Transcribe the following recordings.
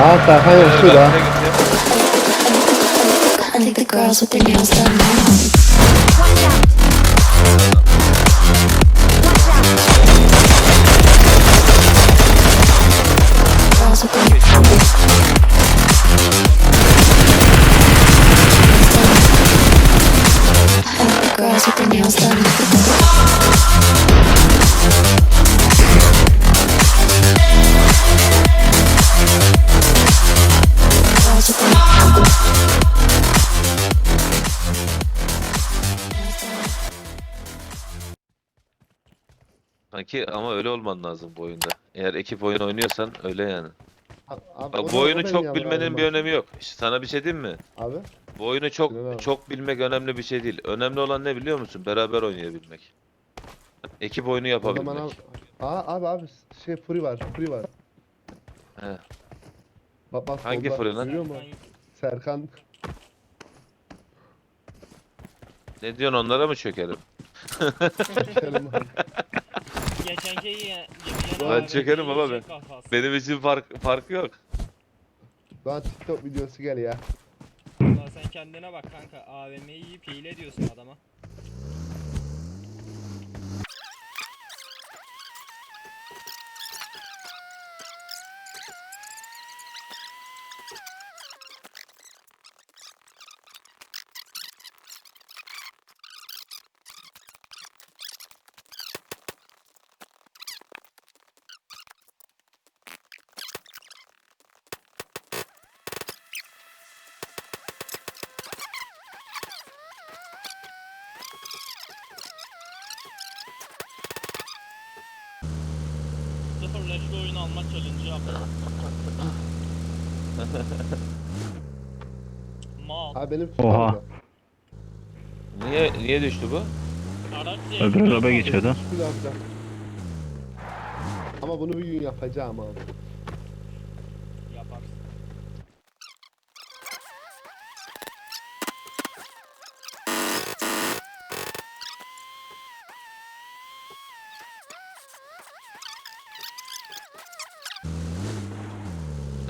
Aa Serkan yaşıyor da. Önüne gitti. I think the girls with their nails done now. Sanki ama öyle olman lazım bu oyunda. Eğer ekip oyun oynuyorsan öyle yani. Abi, Bak, bu oyunu çok bilmenin bir önemi yok. İşte sana bir şey diyeyim mi? Abi. Bu oyunu çok abi. çok bilmek önemli bir şey değil. Önemli olan ne biliyor musun? Beraber oynayabilmek. Ekip oyunu O zaman yapabilmek. abi. Aa abi abi şey free var free var. He. Bak bak Hangi free lan? Görüyor musun? Serkan. Ne diyorsun onlara mı çökelim? Çekelim abi. Geçenki ye- Ben çekerim baba ben. kafası. Benim için fark farkı yok. Daha TikTok videosu gel ya. Ulan sen kendine bak kanka AVM'yi yiyip hile diyorsun adama. Leşli oyun alma challenge yaptı. Mal. Abi benim Oha. Niye niye düştü bu? Araç Öbür araba geçiyordu. Bir dakika. Ama bunu bir gün yapacağım abi.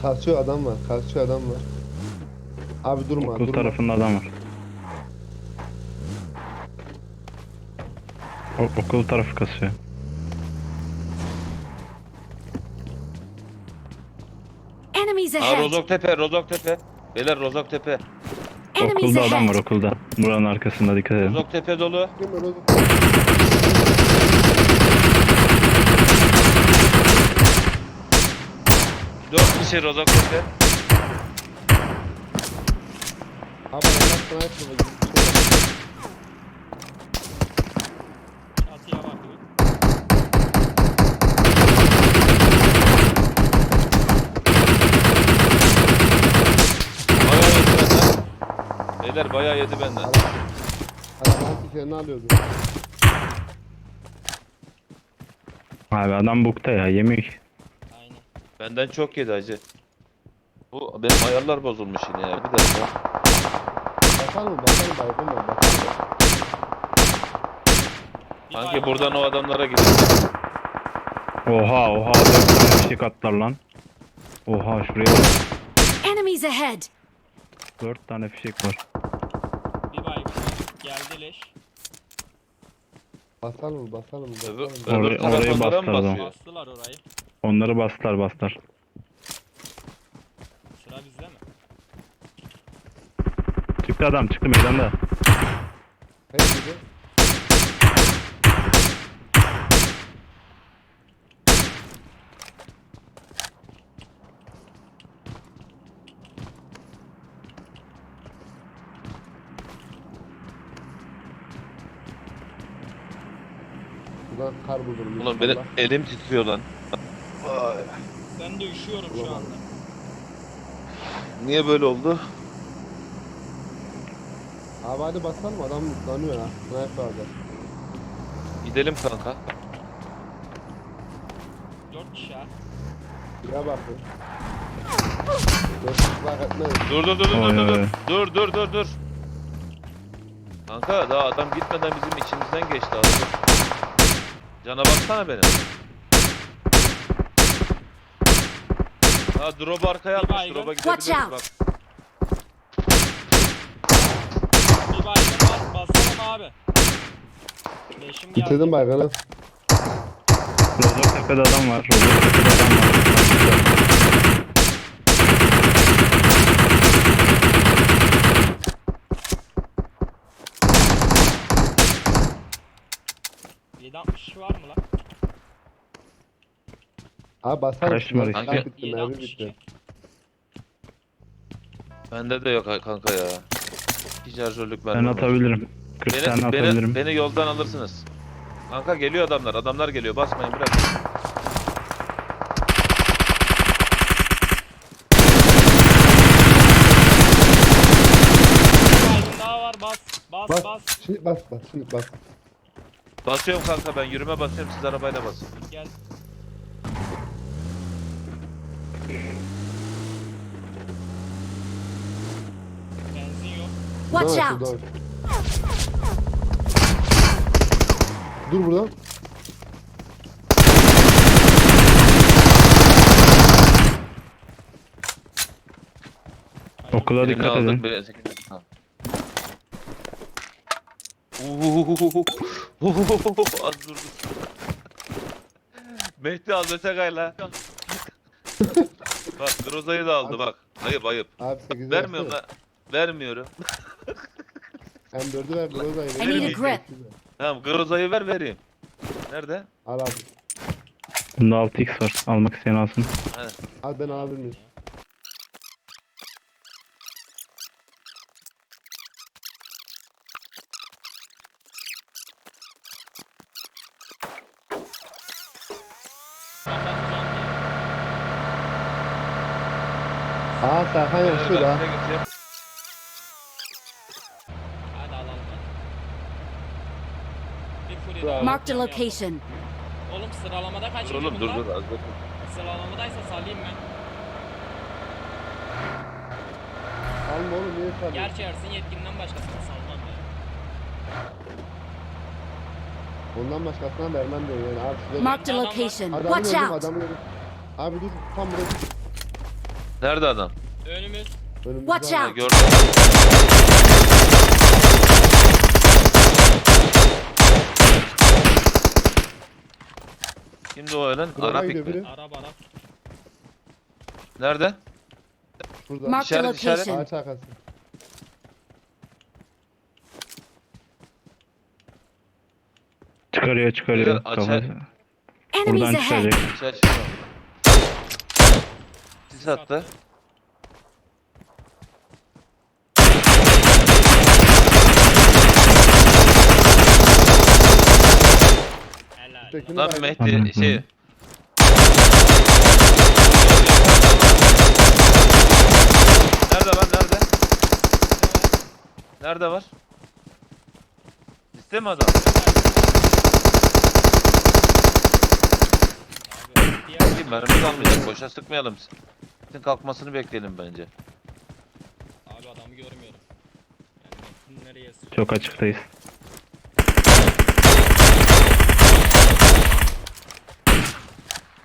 Kasıyor adam var. Kasıyor adam var. Abi durma Okul durma. tarafında adam var. O, okul tarafı kasıyor. Enemies Aa ahead! Rozok Tepe, Rozok Tepe. Beyler Rozok Tepe. Enemies Okulda adam var ahead! okulda. Buranın arkasında dikkat edin. Rozok Tepe dolu. Rozok? Dört kişi Rozok Tepe. Abi Allah sniper gibi. Çatıya bakıyor. Bayağı yedi benden. Beyler bayağı yedi benden. Adam lastiklerini alıyordu. Abi adam bukta ya yemiyor ki. Aynen. Benden çok yedi hacı. Bu benim ayarlar bozulmuş yine ya. Bir dakika. Bakalım bakalım bakalım bakalım. Bir Sanki baygın buradan o adamlara gidiyor. Oha oha dört tane fişek atlar lan. Oha şuraya bak. Enemies ahead! Dört tane fişek var. Bir baygın. Geldi leş. Basalım basalım Öbür, basalım. öbür Oraya- oraya mı basıyor? Bastılar orayı. Onları bastılar bastılar. Sıra bizde mi? Çıktı adam çıktı meydanda. Hepsi de. Buradan kar bulurum. Ulan benim inşallah. elim titriyor lan. Ben de üşüyorum şu anda. Niye böyle oldu? Abi hadi basalım adam tanıyor ha. Sniper alacak. Gidelim kanka. Dört kişi ha. Şuraya bakın. Dört kişiler etmeyin. Dur dur dur dur Oy, dur dur. oy. Dur dur dur dur. Kanka daha adam gitmeden bizim içimizden geçti abi. Cana baksana benim. Ha drop arkaya almış. baygın. Drop'a Watch gidebiliriz out. bak. Bir baygın var. Basalım abi. Leşim geldi. Bitirdim baygını. Rozok tepede adam var. Rozok tepede adam var. 760 var mı lan? Abi basar mısın? silah bitti, mermi 762. bitti. Bende de yok ha- kanka ya. İki şarjörlük Ben atabilirim. 40 tane Beni, atabilirim. beni, beni yoldan alırsınız. Kanka geliyor adamlar. Adamlar geliyor. Basmayın bırak. Baygın daha var. Bas. Bas Bas. bas. Şimdi bas bas şimdi bas. Basıyorum kanka ben yürüme basıyorum siz arabayla basın. Gel. Benzin yok. Watch out! Dur burada. Okula Birini dikkat aldık, edin. birini- Tamam. Uhuhuhuhu. Uhuhuhuhu. Az dur dur. Mehdi al Mesegayla. Bak Groza'yı da aldı bak. Ayıp ayıp. Abi 8'i Vermiyorum lan. Vermiyorum. M4'ü ver Groza'yı. I need a grip. Tamam Groza'yı ver vereyim. Nerede? Al abi. Bunda 6x var. Almak isteyen alsın. Al ben alabilir Aa Marked a yapalım. location. Oğlum sıralamada Dur kaçıncı oğlum dur dur az dur. Sıralamadaysa salayım ben. Alma oğlum niye sarıyorsun? Gerçi Ersin yetkinden başkasına salmam ya. Ondan başkasına vermem diyor yani. Abi Marked a location. Adamı Watch out! adamı. Abi dur tam burada. Nerede adam? Önümüz. Watch out! gördüm. Kimdi o ölen? Drop'a Arapik gidiyor mi? Arap Arap. Nerede? Şurada. Marked a İşaret, işaret. location. Ağaç arkası. Çıkarıyor çıkarıyor. Beyler, açar- Kafası. Enemies Buradan ahead! çıkacak. İçer çıkıyor. Sis attı. Helal. Ötekini Lan. Mehdi Anladım. şey. Nerede lan nerede? Nerede var? Liste mi adam? Abi, diğer Ki mermi kalmayacak boşa sıkmayalım. Sizin kalkmasını bekleyelim bence. Abi adamı görmüyorum. Yani nereye sıçıyor? Çok açıktayız.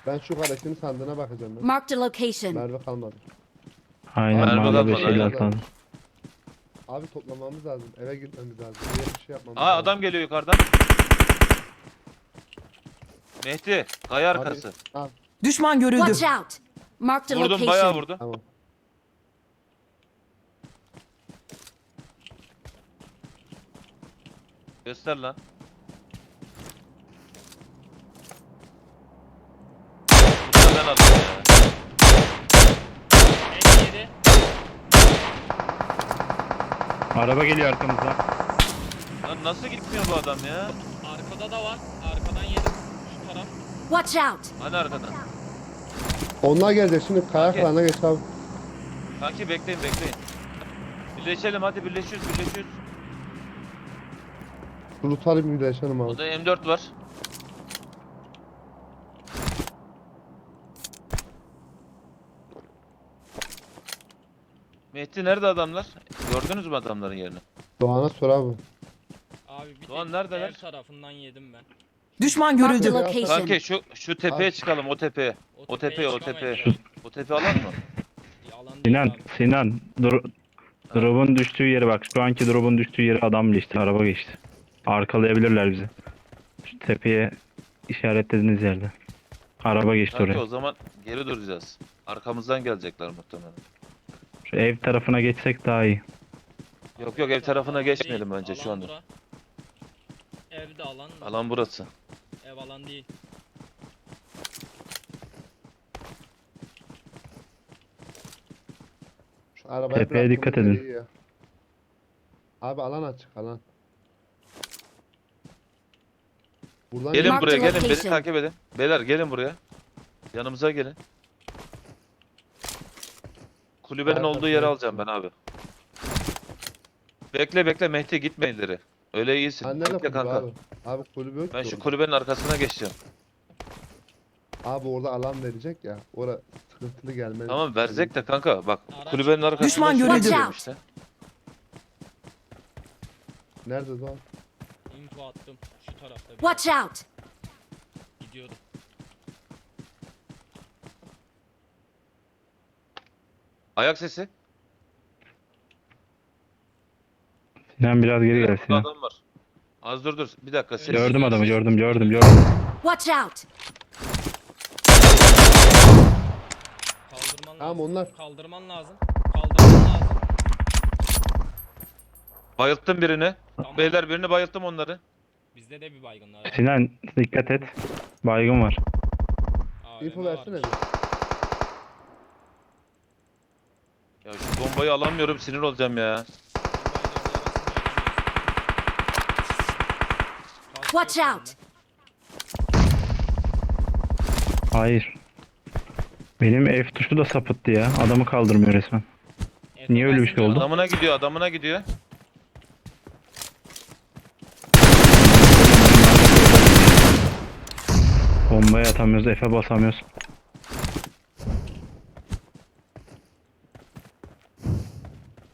Ben şu karesinin sandığına bakacağım ben. Marked a location. Merve kalmadı. Aynen Mermi mavi atma, 5 aynen. el atalım. Abi toplamamız lazım. Eve gitmemiz lazım. Bir şey yapmamız Aa lazım. adam geliyor yukarıdan. Mehdi kaya arkası. Düşman görüldü. Watch out! Marked a Vurdum bayağı location. vurdu. tamam. Göster lan. Bunu ben aldım ya. En yedi. Araba geliyor arkamızdan. Lan nasıl gitmiyor bu adam ya? Arkada da var. Arkadan yedim. Şu taraf. Watch out! Hani arkadan? Onlar gelecek şimdi kaya Okey. kılana geç abi. Kanki bekleyin bekleyin. Birleşelim hadi birleşiyoruz birleşiyoruz. Brutal bir yaşanım abi. Burada M4 var. Mehdi nerede adamlar? Gördünüz mü adamların yerini? Doğan'a sor abi. Abi bir Doğan tek neredeler? ev tarafından yedim ben. Düşman görüldü. Kanki şu şu tepeye çıkalım o tepeye. O tepeye o tepeye. Bu tepe alan mı? Sinan. Sinan. Dro drop'un düştüğü yere bak. Şu anki drop'un düştüğü yere adam geçti. Araba geçti. Arkalayabilirler bizi. Şu tepeye işaretlediğiniz yerde. Araba geçti Kanki oraya. o zaman geri duracağız. Arkamızdan gelecekler muhtemelen. Şu ev tarafına geçsek daha iyi. Yok yok ev tarafına geçmeyelim önce şu anda. Evde alan, Alan burası. Ev alan değil. Şu arabaya Tepeye dikkat edin. ya. Abi alan açık alan. Buradan Gelin Mark buraya the gelin beni location. takip edin. Beyler gelin buraya. Yanımıza gelin. Kulübenin Nerede olduğu yeri alacağım ben abi. Bekle bekle Mehdi gitme ileri. Öyle iyisin. Anne de Bekle kulübü kanka. abi. Abi kulübü yok Ben ki şu orada. kulübenin arkasına geçeceğim. Abi orada alan verecek ya. Ora sıkıntılı gelmez. Tamam verecek de kanka bak kulübenin arkasına Düşman görüldü. işte. Nerede Doğan? Info attım. Şu tarafta bir Watch out! gidiyorum. Ayak sesi. Sinan biraz geri gel Burada Sinan. adam var. Az dur dur. Bir dakika. Ses. Gördüm adamı gördüm gördüm gördüm. Watch out! Kaldırman Tamam lazım. onlar. Kaldırman lazım. Kaldırman lazım. Bayılttım birini. Tamam. Beyler birini bayılttım onları. Bizde de bir baygın var. Sinan dikkat et. Baygın var. AVM İnfo versene varmış. bir. Ya şu bombayı alamıyorum sinir olacağım ya. Watch out. Hayır. Benim F tuşu da sapıttı ya. Adamı kaldırmıyor resmen. Niye öyle bir şey oldu? Adamına gidiyor adamına gidiyor. Bombaya atamıyoruz, F'e basamıyoruz.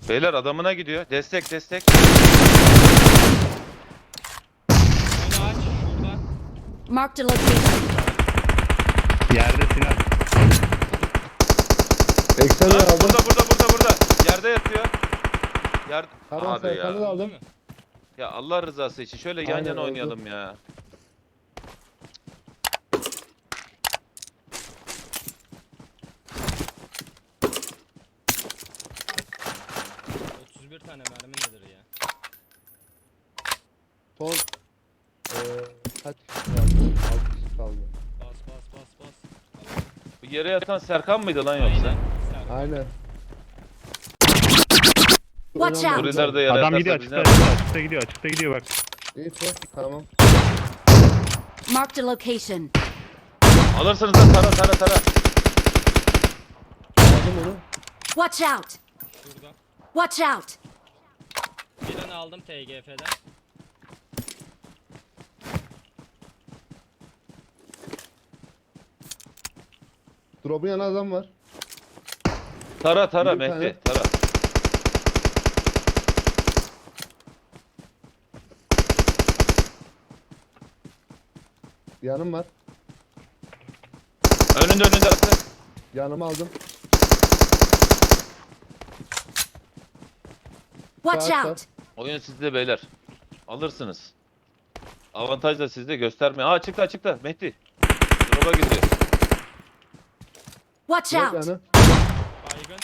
Beyler adamına gidiyor. Destek destek. Önü aç şurada. Marked a location. Yerde Sinan. Eksen'i Lan, aldım. burada burada burada burada. Yerde yatıyor. Yer... Tamam Abi Serkan'ı da ya. aldım. Ya Allah rızası için şöyle yan Aynen, yana oldu. oynayalım ya. Cık, yere yatan Serkan mıydı lan yoksa? Aynen. Watch out. Kurilerde yere Adam gidiyor açıkta, açıkta, açıkta gidiyor, açıkta gidiyor bak. İnfo tamam. Marked a location. Alırsınız da tara tara tara. Aldım onu. Watch out! Watch out! Birini aldım TGF'den. Drop'un yanında adam var. Tara tara Bir tane. Mehdi tara. Yanım var. Önünde önünde attı. Yanımı aldım. Watch Saat out! Oyun sizde beyler. Alırsınız. Avantaj da sizde göstermeyin. Aa çıktı çıktı Mehdi. Drop'a gidiyor. Watch out! Baygın.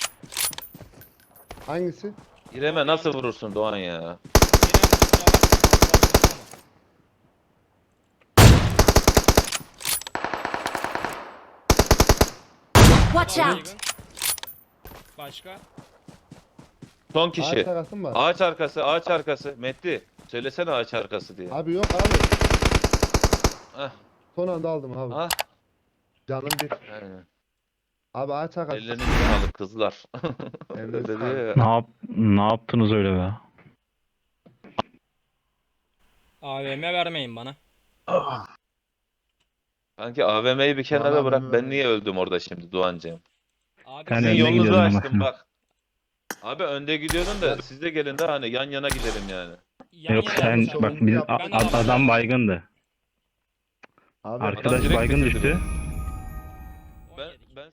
Hangisi? İrem'e nasıl vurursun Doğan ya? Watch Baygın. out! Başka? Son Ağaç kişi. mı var? Ağaç arkası, ağaç arkası. Mehdi, söylesene ağaç arkası diye. Abi yok abi. Ah, Son anda aldım abi. ah. Canım bir. Aynen. Abi ağaç arkası. Ellerinizi sağlık kızlar. Ellerinize Dedi ya. Ne, yap ne yaptınız öyle be? AVM vermeyin bana. Kanki AVM'yi bir kenara Bana bırak. Ben niye öldüm orada şimdi Doğancığım? Abi Ben Sizin önde yolunuzu gidiyordum ama. bak. Abi önde gidiyordun da siz de gelin de hani yan yana gidelim yani. Yan Yok yana sen yapacağım. bak biz, a- Ben de a- adam baygındı. Abi Arkadaş direkt baygın bitirdi düştü.